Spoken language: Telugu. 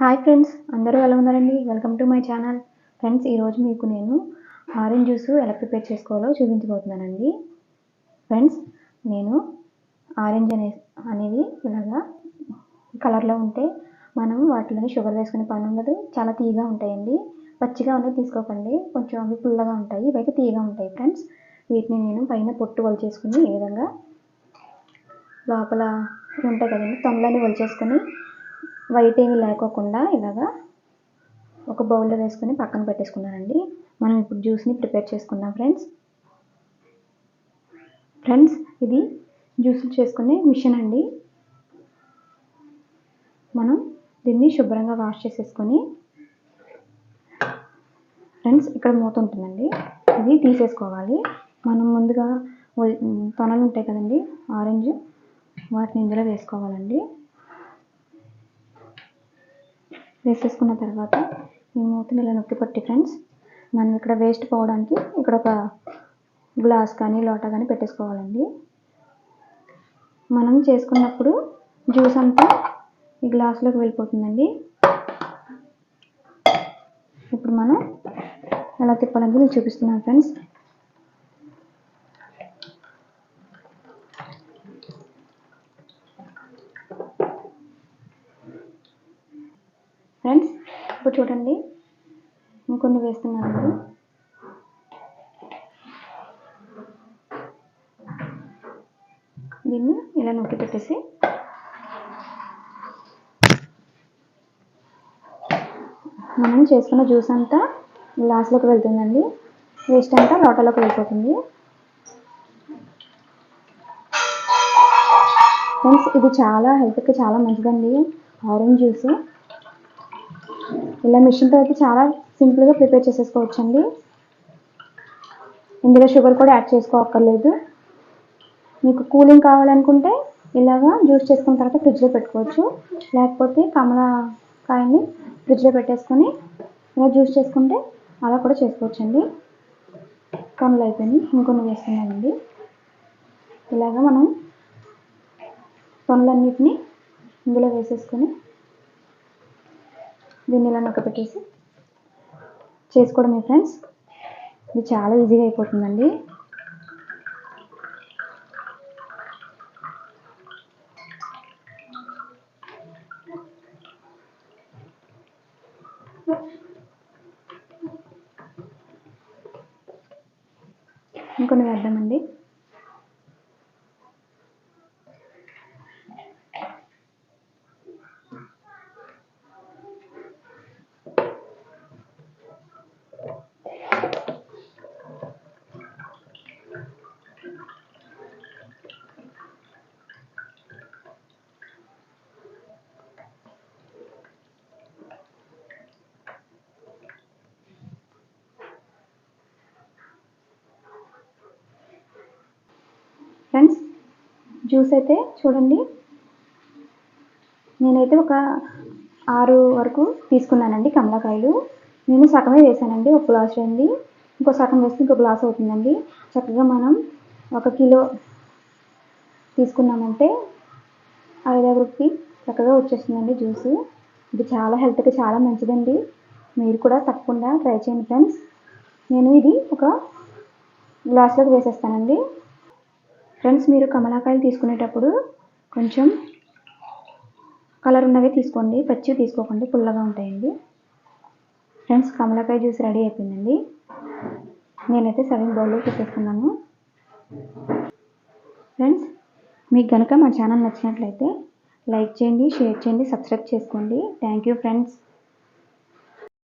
హాయ్ ఫ్రెండ్స్ అందరూ ఎలా ఉన్నారండి? Welcome to my channel. Friends ఈరోజు మీకు నేను ఆరెంజ్ జ్యూస్ ఎలా ప్రిపేర్ చేసుకోవాలో చూపించబోతున్నానండి. ఫ్రెండ్స్ నేను ఆరెంజ్ అనే అనేవి ఇలాగా కలర్లో ఉంటే మనం వాటిలోని షుగర్ వేసుకునే పని ఉండదు. చాలా తీయగా ఉంటాయండి. పచ్చిగా ఉన్నది తీసుకోకండి. కొంచెం అవి పుల్లగా ఉంటాయి. ఇవైతే తీయగా ఉంటాయి ఫ్రెండ్స్. వీటిని నేను పైన పొట్టు వలిచేసుకుని ఈ విధంగా లోపల ఉంటాయి కదండి తొనలని వలిచేసుకొని వైట్ ఏమి లేకోకుండా ఇలాగా ఒక బౌల్లో వేసుకొని పక్కన పెట్టేసుకున్నానండి. మనం ఇప్పుడు జ్యూస్ని ప్రిపేర్ చేసుకుందాం ఫ్రెండ్స్. ఫ్రెండ్స్ ఇది జ్యూసులు చేసుకునే మిషన్ అండి. మనం దీన్ని శుభ్రంగా వాష్ చేసేసుకొని ఫ్రెండ్స్ ఇక్కడ మూత ఉంటుందండి. ఇది తీసేసుకోవాలి. మనం ముందుగా తొనలు ఉంటాయి కదండి ఆరెంజ్ వాటిని ఇందులో వేసుకోవాలండి. వేసేసుకున్న తర్వాత ఈ మూతని ఇలా నొక్కి పట్టి ఫ్రెండ్స్ మనం ఇక్కడ వేస్ట్ పోవడానికి ఇక్కడ ఒక గ్లాస్ కానీ లోటా కానీ పెట్టేసుకోవాలండి. మనం చేసుకున్నప్పుడు జ్యూస్ అంతా ఈ గ్లాస్లోకి వెళ్ళిపోతుందండి. ఇప్పుడు మనం ఎలా తిప్పాలని నేను చూపిస్తున్నాను ఫ్రెండ్స్ ఫ్రెండ్స్ ఇప్పుడు చూడండి. ఇంకొన్ని వేస్తున్నాను దీన్ని ఇలా నొక్కి పెట్టేసి. మనం చేసుకున్న జ్యూస్ అంతా గ్లాస్లోకి వెళ్తుందండి. వేస్ట్ అంతా లోటలోకి వెళ్ళిపోతుంది. ఫ్రెండ్స్ ఇది చాలా హెల్త్కి చాలా మంచిదండి. Orange juice. ఇలా మిషన్తో అయితే చాలా సింపుల్గా ప్రిపేర్ చేసేసుకోవచ్చండి. ఇందులో షుగర్ కూడా యాడ్ చేసుకోక్కర్లేదు. మీకు కూలింగ్ కావాలనుకుంటే ఇలాగా జ్యూస్ చేసుకున్న తర్వాత ఫ్రిడ్జ్లో పెట్టుకోవచ్చు. లేకపోతే కమలాకాయని ఫ్రిడ్జ్లో పెట్టేసుకొని ఇలా జ్యూస్ చేసుకుంటే అలా కూడా చేసుకోవచ్చండి. కమలు అయిపోయినాయి. ఇంకొన్ని వేస్తున్నామండి ఇలాగా మనం పనులన్నిటిని ఇందులో వేసేసుకొని దీన్ని ఇలా నొక్క పెట్టేసి చేసుకోవడం మీ ఫ్రెండ్స్. ఇది చాలా ఈజీగా అయిపోతుందండి. ఇంకొన్ని వేద్దామండి ఫ్రెండ్స్ జ్యూస్ అయితే చూడండి. నేనైతే ఒక ఆరు వరకు తీసుకున్నానండి కమలాకాయలు. నేను సగమే వేసానండి ఒక గ్లాస్ వేయండి ఇంకో సగం వేస్తే ఇంకో గ్లాస్ అవుతుందండి. చక్కగా మనం ఒక కిలో తీసుకున్నామంటే ఐదాగురికి చక్కగా వచ్చేస్తుందండి జ్యూస్. ఇది చాలా హెల్త్కి చాలా మంచిదండి. మీరు కూడా తప్పకుండా ట్రై చేయండి ఫ్రెండ్స్. నేను ఇది ఒక గ్లాస్లోకి వేసేస్తానండి. ఫ్రెండ్స్ మీరు కమలాకాయలు తీసుకునేటప్పుడు కొంచెం కలర్ ఉన్నవి తీసుకోండి. పచ్చి తీసుకోకండి. పుల్లగా ఉంటాయండి. ఫ్రెండ్స్ కమలాకాయ జ్యూస్ రెడీ అయిపోయిందండి. నేనైతే సగం బౌల్లో పెట్టేసుకున్నాను ఫ్రెండ్స్ మీకు కనుక మా ఛానల్ నచ్చినట్లయితే లైక్ చేయండి షేర్ చేయండి సబ్స్క్రైబ్ చేసుకోండి. Thank you friends